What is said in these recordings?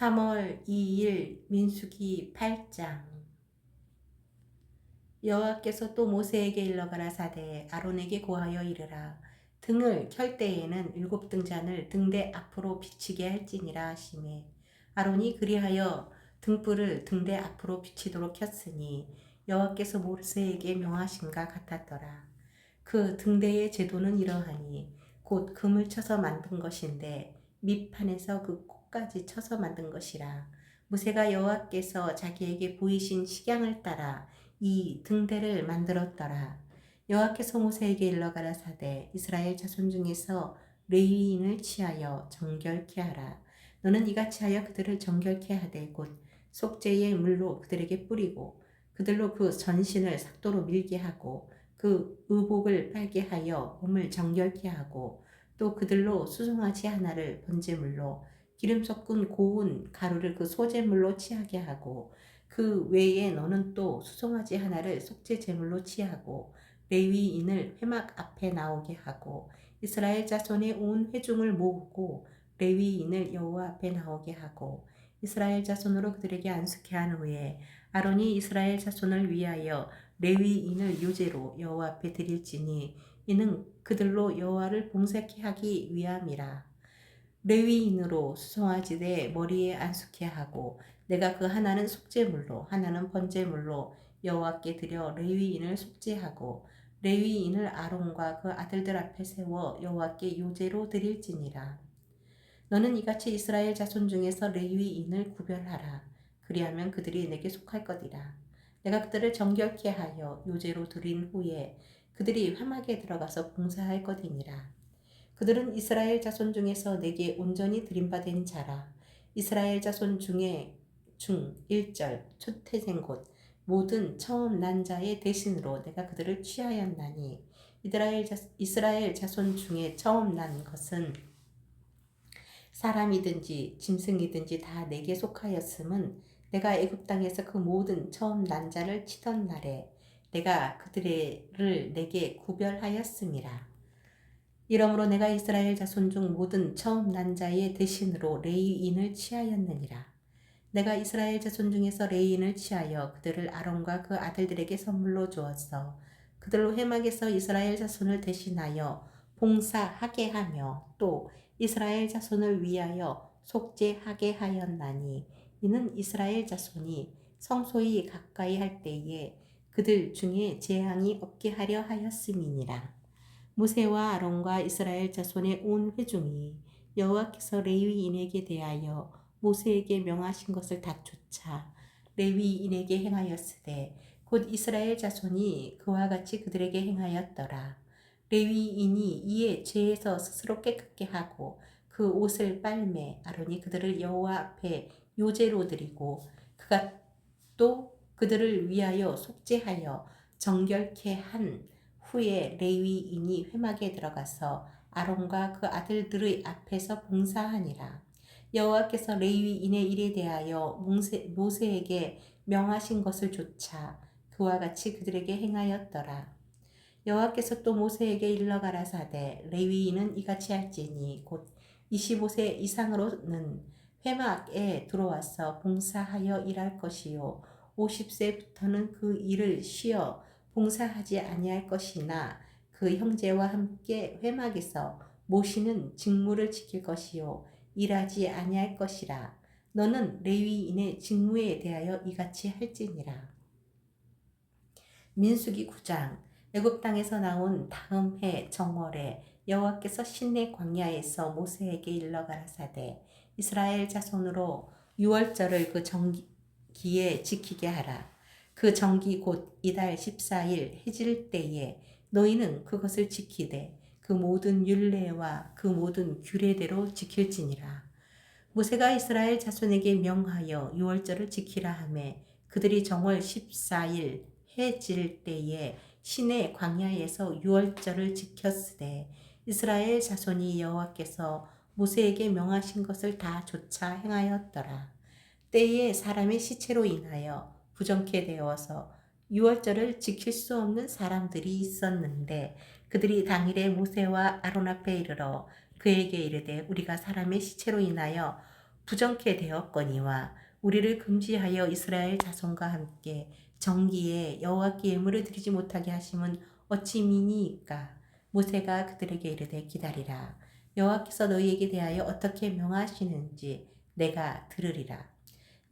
3월 2일 민수기 8장. 여호와께서 또 모세에게 일러 가라 사대 아론에게 고하여 이르라. 등을 켤 때에는 일곱 등잔을 등대 앞으로 비치게 할지니라 하시매. 아론이 그리하여 등불을 등대 앞으로 비치도록 켰으니 여호와께서 모세에게 명하신가 같았더라. 그 등대의 제도는 이러하니 곧 금을 쳐서 만든 것인데 밑판에서 그 꽃까지 쳐서 만든 것이라. 무세가 여호와께서 자기에게 보이신 식양을 따라 이 등대를 만들었더라. 여호와께서 모세에게 일러 가라사대 이스라엘 자손 중에서 레위인을 취하여 정결케 하라. 너는 이같이 하여 그들을 정결케 하되 곧 속죄의 물로 그들에게 뿌리고 그들로 그 전신을 삭도로 밀게 하고 그 의복을 빨게 하여 몸을 정결케 하고 또 그들로 수송아지 하나를 번제물로 기름 섞은 고운 가루를 그 소제물로 취하게 하고 그 외에 너는 또 수송아지 하나를 속죄 제물로 취하고 레위인을 회막 앞에 나오게 하고 이스라엘 자손의 온 회중을 모으고 레위인을 여호와 앞에 나오게 하고 이스라엘 자손으로 그들에게 안수케 한 후에 아론이 이스라엘 자손을 위하여 레위인을 유제로 여호와 앞에 드릴지니 이는 그들로 여호와를 봉사케 하기 위함이라. 레위인으로 수송아지대 머리에 안수케 하고 내가 그 하나는 속죄물로 하나는 번제물로 여호와께 드려 레위인을 속죄하고 레위인을 아론과 그 아들들 앞에 세워 여호와께 요제로 드릴지니라. 너는 이같이 이스라엘 자손 중에서 레위인을 구별하라. 그리하면 그들이 내게 속할 것이라. 내가 그들을 정결케 하여 요제로 드린 후에 그들이 회막에 들어가서 봉사할 것이니라. 그들은 이스라엘 자손 중에서 내게 온전히 드림받은 자라. 이스라엘 자손 중에 중 1절 초태생 곧 모든 처음 난 자의 대신으로 내가 그들을 취하였나니 이스라엘, 자, 이스라엘 자손 중에 처음 난 것은 사람이든지 짐승이든지 다 내게 속하였음은 내가 애굽 땅에서 그 모든 처음 난 자를 치던 날에 내가 그들을 내게 구별하였음이라. 이러므로 내가 이스라엘 자손 중 모든 처음 난 자의 대신으로 레이인을 취하였느니라. 내가 이스라엘 자손 중에서 레이인을 취하여 그들을 아론과 그 아들들에게 선물로 주었어. 그들로 회막에서 이스라엘 자손을 대신하여 봉사하게 하며 또 이스라엘 자손을 위하여 속죄하게 하였나니 이는 이스라엘 자손이 성소히 가까이 할 때에 그들 중에 재앙이 없게 하려 하였음이니라. 모세와 아론과 이스라엘 자손의 온 회중이 여호와께서 레위인에게 대하여 모세에게 명하신 것을 다 쫓아 레위인에게 행하였으되 곧 이스라엘 자손이 그와 같이 그들에게 행하였더라. 레위인이 이에 죄에서 스스로 깨끗게 하고 그 옷을 빨매 아론이 그들을 여호와 앞에 요제로 드리고 그가 또 그들을 위하여 속죄하여 정결케 한 후에 레위인이 회막에 들어가서 아론과 그 아들들의 앞에서 봉사하니라. 여호와께서 레위인의 일에 대하여 모세, 모세 에게 명하신 것을 조차 그와 같이 그들에게 행하였더라. 여호와께서 또 모세에게 일러 가라사대 레위인은 이같이 할지니 곧 25세 이상으로는 회막에 들어와서 봉사하여 일할 것이요 50세부터는 그 일을 쉬어 봉사하지 아니할 것이나 그 형제와 함께 회막에서 모시는 직무를 지킬 것이요. 일하지 아니할 것이라. 너는 레위인의 직무에 대하여 이같이 할지니라. 민수기 9장. 애굽 땅에서 나온 다음 해 정월에 여호와께서 신내 광야에서 모세에게 일러 가라사대 이스라엘 자손으로 유월절을 그 정기 기에 지키게 하라. 그 정기 곧 이달 14일 해질 때에 너희는 그것을 지키되 그 모든 율례와 그 모든 규례대로 지킬지니라. 모세가 이스라엘 자손에게 명하여 유월절을 지키라 하매 그들이 정월 14일 해질 때에 시내 광야에서 유월절을 지켰으되 이스라엘 자손이 여호와께서 모세에게 명하신 것을 다 조차 행하였더라. 때에 사람의 시체로 인하여 부정케 되어서 유월절을 지킬 수 없는 사람들이 있었는데 그들이 당일에 모세와 아론 앞에 이르러 그에게 이르되 우리가 사람의 시체로 인하여 부정케 되었거니와 우리를 금지하여 이스라엘 자손과 함께 정기에 여호와께 예물을 드리지 못하게 하심은 어찌 미니이까? 모세가 그들에게 이르되 기다리라. 여호와께서 너희에게 대하여 어떻게 명하시는지 내가 들으리라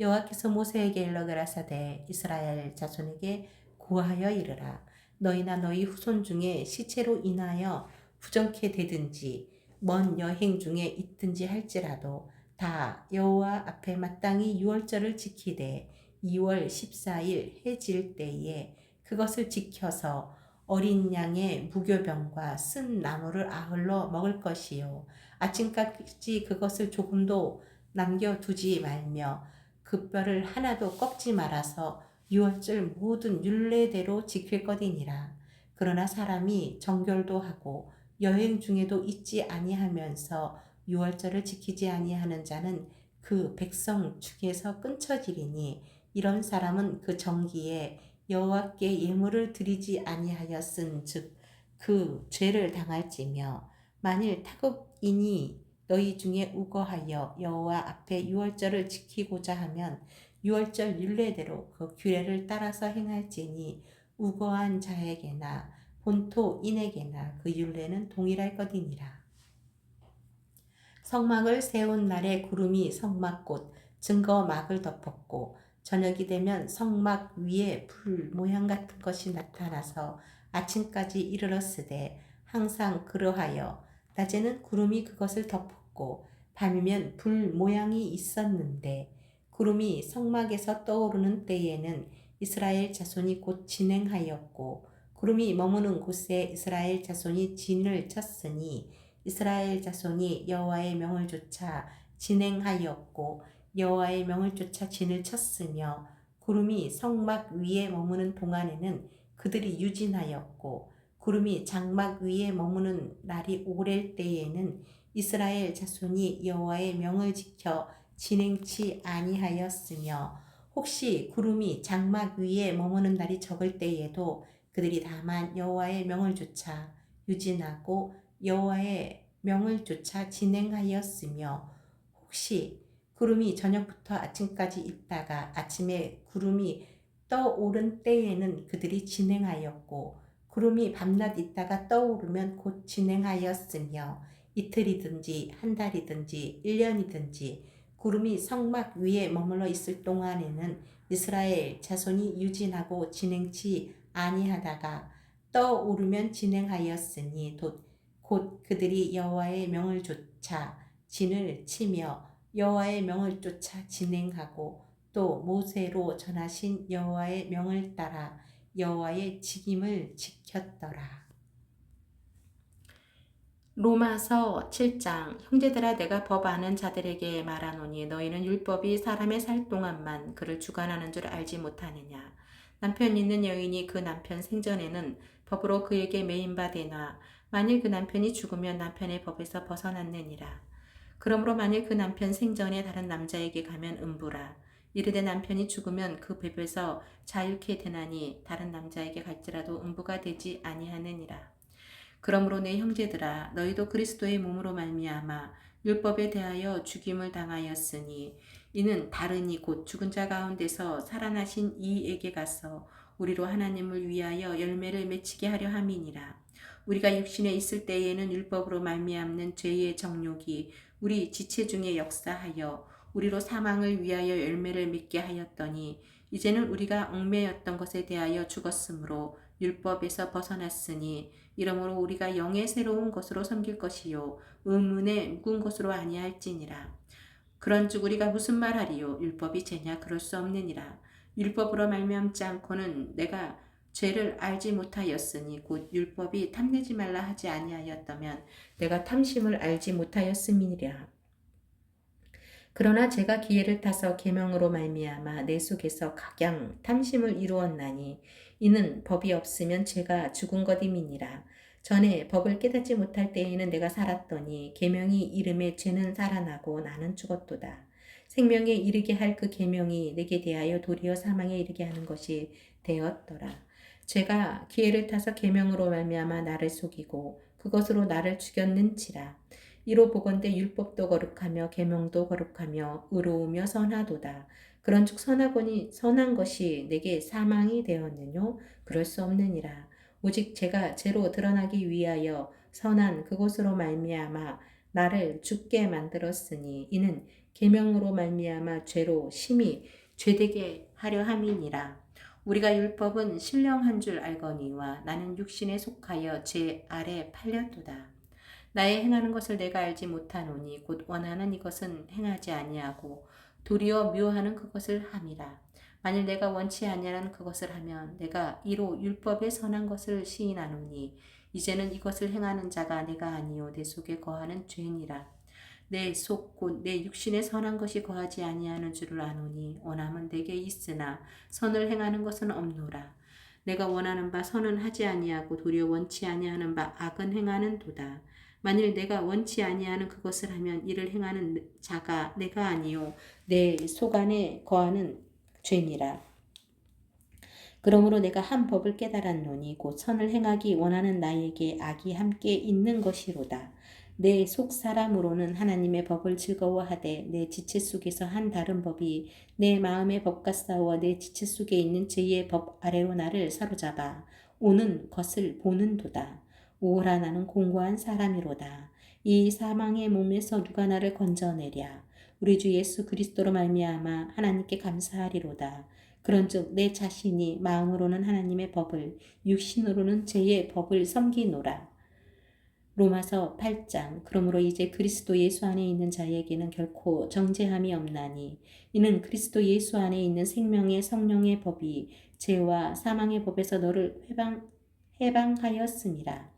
여호와께서 모세에게 일러 가라사대 이스라엘 자손에게 구하여 이르라. 너희나 너희 후손 중에 시체로 인하여 부정케 되든지 먼 여행 중에 있든지 할지라도 다 여호와 앞에 마땅히 유월절을 지키되 2월 14일 해질 때에 그것을 지켜서 어린 양의 무교병과 쓴 나무를 아흘러 먹을 것이요. 아침까지 그것을 조금도 남겨두지 말며 그 뼈를 하나도 꺾지 말아서 유월절 모든 율례대로 지킬 것이니라. 그러나 사람이 정결도 하고 여행 중에도 잊지 아니하면서 유월절을 지키지 아니하는 자는 그 백성 중에서 끊쳐지리니 이런 사람은 그 정기에 여호와께 예물을 드리지 아니하였은즉 그 죄를 당할지며 만일 타국인이 너희 중에 우거하여 여호와 앞에 유월절을 지키고자 하면 유월절 율례대로 그 규례를 따라서 행할지니 우거한 자에게나 본토인에게나 그 율례는 동일할 것이니라. 성막을 세운 날에 구름이 성막꽃 증거막을 덮었고 저녁이 되면 성막 위에 불 모양 같은 것이 나타나서 아침까지 이르렀으되 항상 그러하여 낮에는 구름이 그것을 덮었고 밤이면 불 모양이 있었는데 구름이 성막에서 떠오르는 때에는 이스라엘 자손이 곧 진행하였고 구름이 머무는 곳에 이스라엘 자손이 진을 쳤으니 이스라엘 자손이 여호와의 명을 쫓아 진행하였고 여호와의 명을 쫓아 진을 쳤으며 구름이 성막 위에 머무는 동안에는 그들이 유진하였고 구름이 장막 위에 머무는 날이 오랠 때에는 이스라엘 자손이 여호와의 명을 지켜 진행치 아니하였으며 혹시 구름이 장막 위에 머무는 날이 적을 때에도 그들이 다만 여호와의 명을 쫓아 유진하고 여호와의 명을 쫓아 진행하였으며 혹시 구름이 저녁부터 아침까지 있다가 아침에 구름이 떠오른 때에는 그들이 진행하였고 구름이 밤낮 있다가 떠오르면 곧 진행하였으며 이틀이든지 한 달이든지 1년이든지 구름이 성막 위에 머물러 있을 동안에는 이스라엘 자손이 유진하고 진행치 아니하다가 떠오르면 진행하였으니 곧 그들이 여호와의 명을 쫓아 진을 치며 여호와의 명을 쫓아 진행하고 또 모세로 전하신 여호와의 명을 따라 여호와의 직임을 지켰더라. 로마서 7장 형제들아 내가 법 아는 자들에게 말하노니 너희는 율법이 사람의 살 동안만 그를 주관하는 줄 알지 못하느냐? 남편 있는 여인이 그 남편 생전에는 법으로 그에게 매인 바 되나 만일 그 남편이 죽으면 남편의 법에서 벗어났느니라. 그러므로 만일 그 남편 생전에 다른 남자에게 가면 음부라 이르되 남편이 죽으면 그 법에서 자유케 되나니 다른 남자에게 갈지라도 음부가 되지 아니하느니라 그러므로 내 형제들아 너희도 그리스도의 몸으로 말미암아 율법에 대하여 죽임을 당하였으니 이는 다른 이 곧 죽은 자 가운데서 살아나신 이에게 가서 우리로 하나님을 위하여 열매를 맺히게 하려 함이니라. 우리가 육신에 있을 때에는 율법으로 말미암는 죄의 정욕이 우리 지체 중에 역사하여 우리로 사망을 위하여 열매를 맺게 하였더니 이제는 우리가 얽매였던 것에 대하여 죽었으므로 율법에서 벗어났으니 이러므로 우리가 영의 새로운 것으로 섬길 것이요 의문의 묵은 것으로 아니할지니라. 그런즉 우리가 무슨 말하리요? 율법이 죄냐? 그럴 수 없느니라. 율법으로 말미암지 않고는 내가 죄를 알지 못하였으니 곧 율법이 탐내지 말라 하지 아니하였다면 내가 탐심을 알지 못하였음이니라 그러나 제가 기회를 타서 계명으로 말미암아 내 속에서 각양 탐심을 이루었나니 이는 법이 없으면 죄가 죽은 것임이니라. 전에 법을 깨닫지 못할 때에는 내가 살았더니 계명이 이름에 죄는 살아나고 나는 죽었도다. 생명에 이르게 할 그 계명이 내게 대하여 도리어 사망에 이르게 하는 것이 되었더라. 죄가 기회를 타서 계명으로 말미암아 나를 속이고 그것으로 나를 죽였는지라. 이로 보건대 율법도 거룩하며 계명도 거룩하며 의로우며 선하도다. 그런즉 선하거니 선한 것이 내게 사망이 되었느뇨 그럴 수 없느니라. 오직 제가 죄로 드러나기 위하여 선한 그곳으로 말미암아 나를 죽게 만들었으니 이는 계명으로 말미암아 죄로 심히 죄되게 하려 함이니라. 우리가 율법은 신령한 줄 알거니와 나는 육신에 속하여 죄 아래 팔렸도다. 나의 행하는 것을 내가 알지 못하노니 곧 원하는 이것은 행하지 아니하고 도리어 묘하는 그것을 함이라. 만일 내가 원치 아니하는 그것을 하면 내가 이로 율법에 선한 것을 시인하노니 이제는 이것을 행하는 자가 내가 아니요 내 속에 거하는 죄니라. 내 속 곧 내 육신에 선한 것이 거하지 아니하는 줄을 아노니 원함은 내게 있으나 선을 행하는 것은 없노라. 내가 원하는 바 선은 하지 아니하고 도리어 원치 아니하는 바 악은 행하는 도다. 만일 내가 원치 아니하는 그것을 하면 이를 행하는 자가 내가 아니요 내 속 안에 거하는 죄니라. 그러므로 내가 한 법을 깨달았노니 곧 선을 행하기 원하는 나에게 악이 함께 있는 것이로다. 내 속 사람으로는 하나님의 법을 즐거워하되 내 지체 속에서 한 다른 법이 내 마음의 법과 싸워 내 지체 속에 있는 죄의 법 아래로 나를 사로잡아 오는 것을 보는도다. 오라 나는 공고한 사람이로다. 이 사망의 몸에서 누가 나를 건져내랴. 우리 주 예수 그리스도로 말미암아 하나님께 감사하리로다. 그런즉 내 자신이 마음으로는 하나님의 법을 육신으로는 죄의 법을 섬기노라. 로마서 8장 그러므로 이제 그리스도 예수 안에 있는 자에게는 결코 정죄함이 없나니 이는 그리스도 예수 안에 있는 생명의 성령의 법이 죄와 사망의 법에서 너를 회방 해방하였음이라.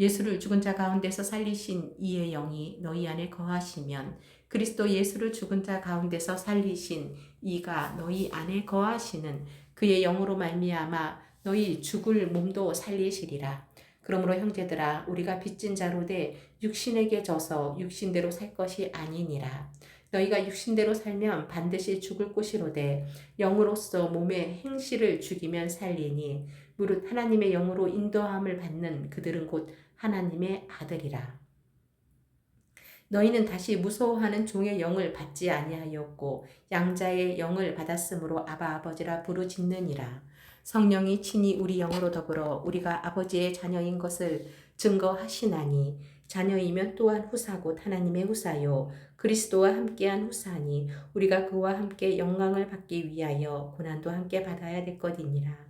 예수를 죽은 자 가운데서 살리신 이의 영이 너희 안에 거하시면 그리스도 예수를 죽은 자 가운데서 살리신 이가 너희 안에 거하시는 그의 영으로 말미암아 너희 죽을 몸도 살리시리라. 그러므로 형제들아 우리가 빚진 자로 돼 육신에게 져서 육신대로 살 것이 아니니라. 너희가 육신대로 살면 반드시 죽을 것이로되 영으로서 몸의 행실을 죽이면 살리니 무릇 하나님의 영으로 인도함을 받는 그들은 곧 하나님의 아들이라. 너희는 다시 무서워하는 종의 영을 받지 아니하였고 양자의 영을 받았으므로 아바 아버지라 부르짖느니라. 성령이 친히 우리 영으로 더불어 우리가 아버지의 자녀인 것을 증거하시나니 자녀이면 또한 후사 곧 하나님의 후사요 그리스도와 함께한 후사니 우리가 그와 함께 영광을 받기 위하여 고난도 함께 받아야 될 것이니라.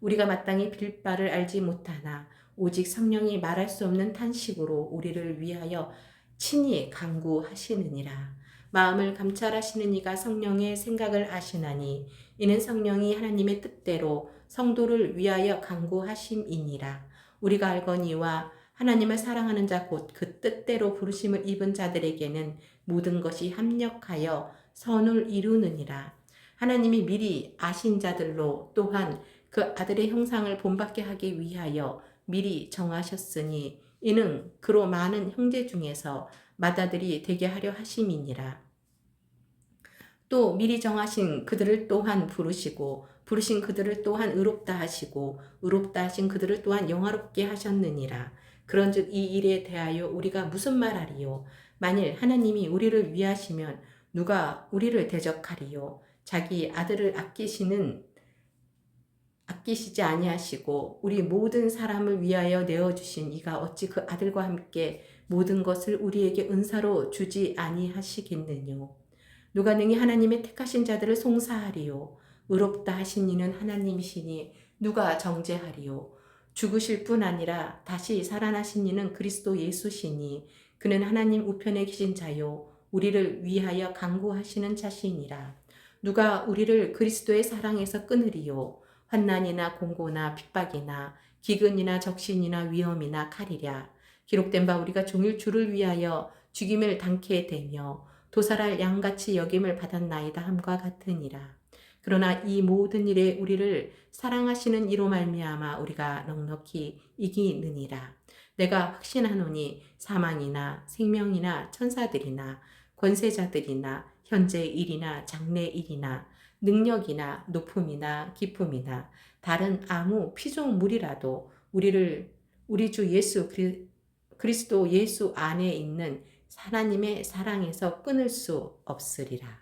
우리가 마땅히 빌 바를 알지 못하나 오직 성령이 말할 수 없는 탄식으로 우리를 위하여 친히 강구하시느니라. 마음을 감찰하시는 이가 성령의 생각을 아시나니 이는 성령이 하나님의 뜻대로 성도를 위하여 강구하심이니라. 우리가 알거니와 하나님을 사랑하는 자 곧 그 뜻대로 부르심을 입은 자들에게는 모든 것이 합력하여 선을 이루느니라. 하나님이 미리 아신 자들로 또한 그 아들의 형상을 본받게 하기 위하여 미리 정하셨으니 이는 그로 많은 형제 중에서 맏아들이 되게 하려 하심이니라. 또 미리 정하신 그들을 또한 부르시고 부르신 그들을 또한 의롭다 하시고 의롭다 하신 그들을 또한 영화롭게 하셨느니라. 그런즉 이 일에 대하여 우리가 무슨 말하리요? 만일 하나님이 우리를 위하시면 누가 우리를 대적하리요? 자기 아들을 아끼시는 아끼시지 아니하시고 우리 모든 사람을 위하여 내어 주신 이가 어찌 그 아들과 함께 모든 것을 우리에게 은사로 주지 아니하시겠느뇨? 누가 능히 하나님의 택하신 자들을 송사하리요? 의롭다 하신 이는 하나님이시니 누가 정죄하리요? 죽으실 뿐 아니라 다시 살아나신 이는 그리스도 예수시니 그는 하나님 우편에 계신 자요 우리를 위하여 강구하시는 자시니라. 누가 우리를 그리스도의 사랑에서 끊으리요? 환난이나 공고나 핍박이나 기근이나 적신이나 위험이나 칼이랴. 기록된 바 우리가 종일 주를 위하여 죽임을 당케 되며 도살할 양같이 여김을 받았나이다 함과 같으니라. 그러나 이 모든 일에 우리를 사랑하시는 이로 말미암아 우리가 넉넉히 이기느니라. 내가 확신하노니 사망이나 생명이나 천사들이나 권세자들이나 현재 일이나 장래 일이나 능력이나 높음이나 기쁨이나 다른 아무 피조물이라도 우리를 우리 주 예수 그리, 그리스도 예수 안에 있는 하나님의 사랑에서 끊을 수 없으리라.